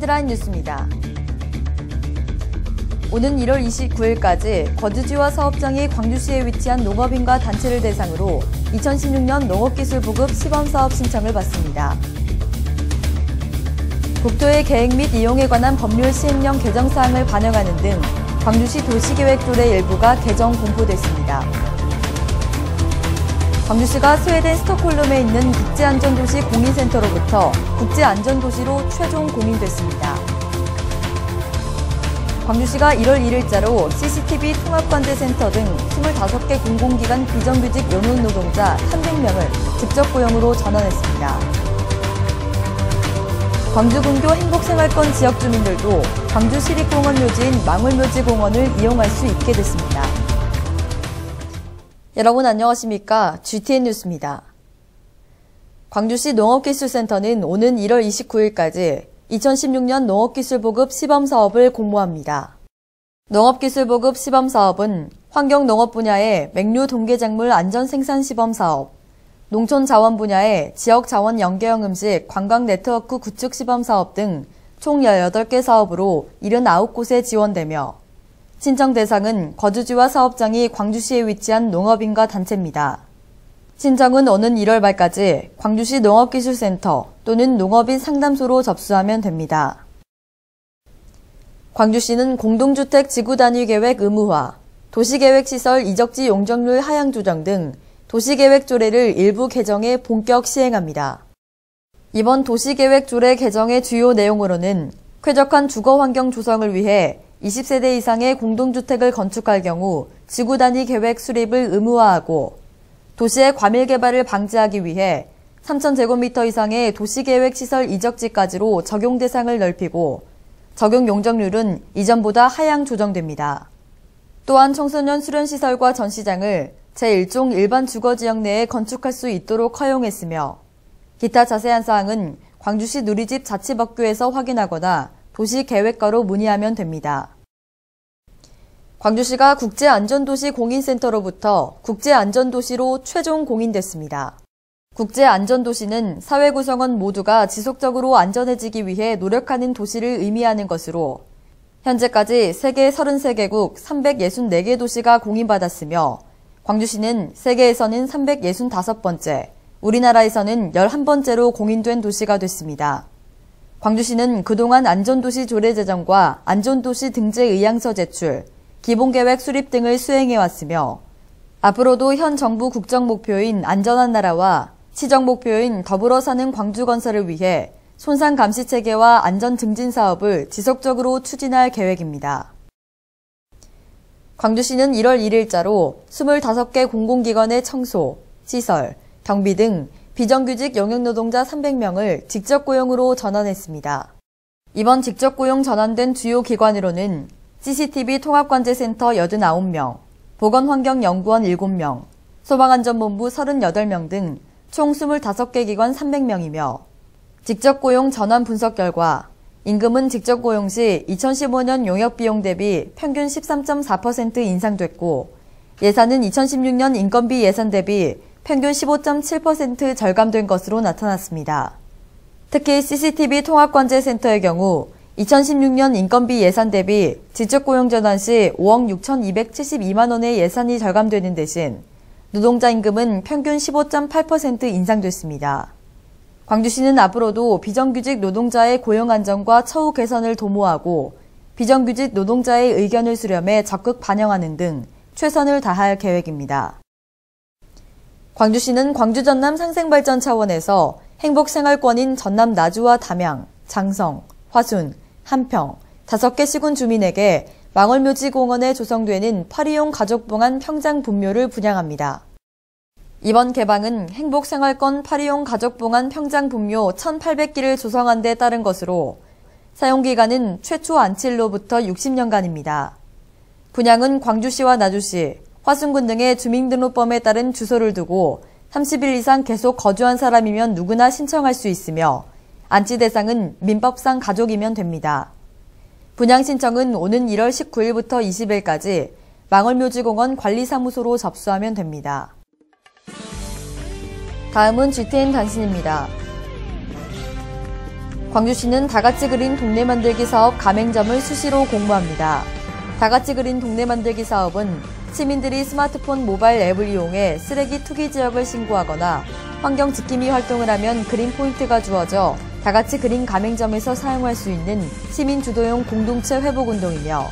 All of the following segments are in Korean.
헤드라인 뉴스입니다. 오는 1월 29일까지 거주지와 사업장이 광주시에 위치한 농업인과 단체를 대상으로 2016년 농업기술 보급 시범사업 신청을 받습니다. 국토의 계획 및 이용에 관한 법률 시행령 개정 사항을 반영하는 등 광주시 도시계획조례 일부가 개정 공포됐습니다. 광주시가 스웨덴 스톡홀름에 있는 국제안전도시 공인센터로부터 국제안전도시로 최종 공인됐습니다. 광주시가 1월 1일자로 CCTV 통합관제센터 등 25개 공공기관 비정규직 영문 노동자 300명을 직접 고용으로 전환했습니다. 광주군교 행복생활권 지역 주민들도 광주시립공원 묘지인 망울묘지공원을 이용할 수 있게 됐습니다. 여러분 안녕하십니까? GTN 뉴스입니다. 광주시 농업기술센터는 오는 1월 29일까지 2016년 농업기술보급 시범사업을 공모합니다. 농업기술보급 시범사업은 환경농업 분야의 맹류 동계작물 안전생산 시범사업, 농촌자원 분야의 지역자원 연계형 음식 관광 네트워크 구축 시범사업 등 총 18개 사업으로 79곳에 지원되며 신청 대상은 거주지와 사업장이 광주시에 위치한 농업인과 단체입니다. 신청은 오는 1월 말까지 광주시 농업기술센터 또는 농업인 상담소로 접수하면 됩니다. 광주시는 공동주택 지구 단위 계획 의무화, 도시계획시설 이적지 용적률 하향 조정 등 도시계획 조례를 일부 개정해 본격 시행합니다. 이번 도시계획 조례 개정의 주요 내용으로는 쾌적한 주거 환경 조성을 위해 20세대 이상의 공동주택을 건축할 경우 지구 단위 계획 수립을 의무화하고 도시의 과밀 개발을 방지하기 위해 3,000제곱미터 이상의 도시계획 시설 이적지까지로 적용 대상을 넓히고 적용 용적률은 이전보다 하향 조정됩니다. 또한 청소년 수련시설과 전시장을 제1종 일반 주거지역 내에 건축할 수 있도록 허용했으며 기타 자세한 사항은 광주시 누리집 자치법규에서 확인하거나 도시계획과로 문의하면 됩니다. 광주시가 국제안전도시 공인센터로부터 국제안전도시로 최종 공인됐습니다. 국제안전도시는 사회 구성원 모두가 지속적으로 안전해지기 위해 노력하는 도시를 의미하는 것으로 현재까지 세계 33개국 364개 도시가 공인받았으며 광주시는 세계에서는 365번째, 우리나라에서는 11번째로 공인된 도시가 됐습니다. 광주시는 그동안 안전도시 조례 제정과 안전도시 등재 의향서 제출, 기본계획 수립 등을 수행해왔으며 앞으로도 현 정부 국정 목표인 안전한 나라와 시정 목표인 더불어 사는 광주 건설을 위해 손상 감시 체계와 안전 증진 사업을 지속적으로 추진할 계획입니다. 광주시는 1월 1일자로 25개 공공기관의 청소, 시설, 경비 등 비정규직 영역노동자 300명을 직접 고용으로 전환했습니다. 이번 직접 고용 전환된 주요 기관으로는 CCTV 통합관제센터 89명, 보건환경연구원 7명, 소방안전본부 38명 등 총 25개 기관 300명이며 직접 고용 전환 분석 결과 임금은 직접 고용 시 2015년 용역 비용 대비 평균 13.4% 인상됐고 예산은 2016년 인건비 예산 대비 평균 15.7% 절감된 것으로 나타났습니다. 특히 CCTV 통합관제센터의 경우 2016년 인건비 예산 대비 직접고용 전환 시 5억 6,272만 원의 예산이 절감되는 대신 노동자 임금은 평균 15.8% 인상됐습니다. 광주시는 앞으로도 비정규직 노동자의 고용 안정과 처우 개선을 도모하고 비정규직 노동자의 의견을 수렴해 적극 반영하는 등 최선을 다할 계획입니다. 광주시는 광주 전남 상생발전 차원에서 행복생활권인 전남 나주와 담양, 장성, 화순, 한평, 다섯 개 시군 주민에게 망월묘지공원에 조성되는 파리용 가족봉안 평장 분묘를 분양합니다. 이번 개방은 행복생활권 파리용 가족봉안 평장 분묘 1,800기를 조성한 데 따른 것으로 사용기간은 최초 안칠로부터 60년간입니다. 분양은 광주시와 나주시, 화순군 등의 주민등록범에 따른 주소를 두고 30일 이상 계속 거주한 사람이면 누구나 신청할 수 있으며 안치 대상은 민법상 가족이면 됩니다. 분양 신청은 오는 1월 19일부터 20일까지 망월묘지공원 관리사무소로 접수하면 됩니다. 다음은 GTN 단신입니다. 광주시는 다같이 그린 동네 만들기 사업 가맹점을 수시로 공모합니다. 다같이 그린 동네 만들기 사업은 시민들이 스마트폰 모바일 앱을 이용해 쓰레기 투기 지역을 신고하거나 환경 지킴이 활동을 하면 그린 포인트가 주어져 다 같이 그린 가맹점에서 사용할 수 있는 시민 주도용 공동체 회복 운동이며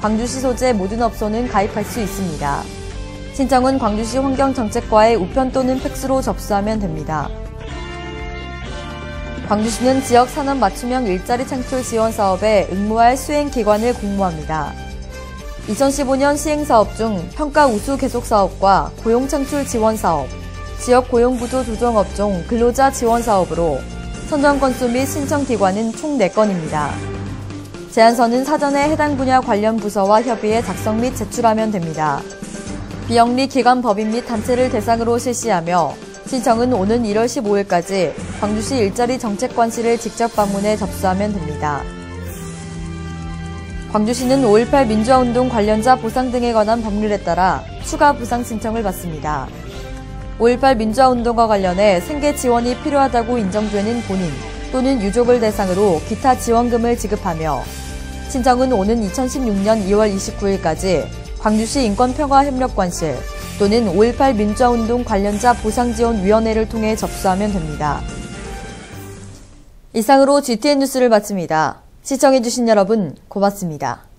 광주시 소재 모든 업소는 가입할 수 있습니다. 신청은 광주시 환경정책과의 우편 또는 팩스로 접수하면 됩니다. 광주시는 지역 산업 맞춤형 일자리 창출 지원 사업에 응모할 수행 기관을 공모합니다. 2015년 시행 사업 중 평가 우수 계속 사업과 고용 창출 지원 사업, 지역 고용 구조 조정 업종 근로자 지원 사업으로 선정 건수 및 신청 기관은 총 4건입니다. 제안서는 사전에 해당 분야 관련 부서와 협의해 작성 및 제출하면 됩니다. 비영리 기관 법인 및 단체를 대상으로 실시하며 신청은 오는 1월 15일까지 광주시 일자리 정책관실을 직접 방문해 접수하면 됩니다. 광주시는 5.18 민주화운동 관련자 보상 등에 관한 법률에 따라 추가 보상 신청을 받습니다. 5.18 민주화운동과 관련해 생계 지원이 필요하다고 인정되는 본인 또는 유족을 대상으로 기타 지원금을 지급하며 신청은 오는 2016년 2월 29일까지 광주시 인권평화협력관실 또는 5.18 민주화운동 관련자 보상지원위원회를 통해 접수하면 됩니다. 이상으로 GTN 뉴스를 마칩니다. 시청해주신 여러분 고맙습니다.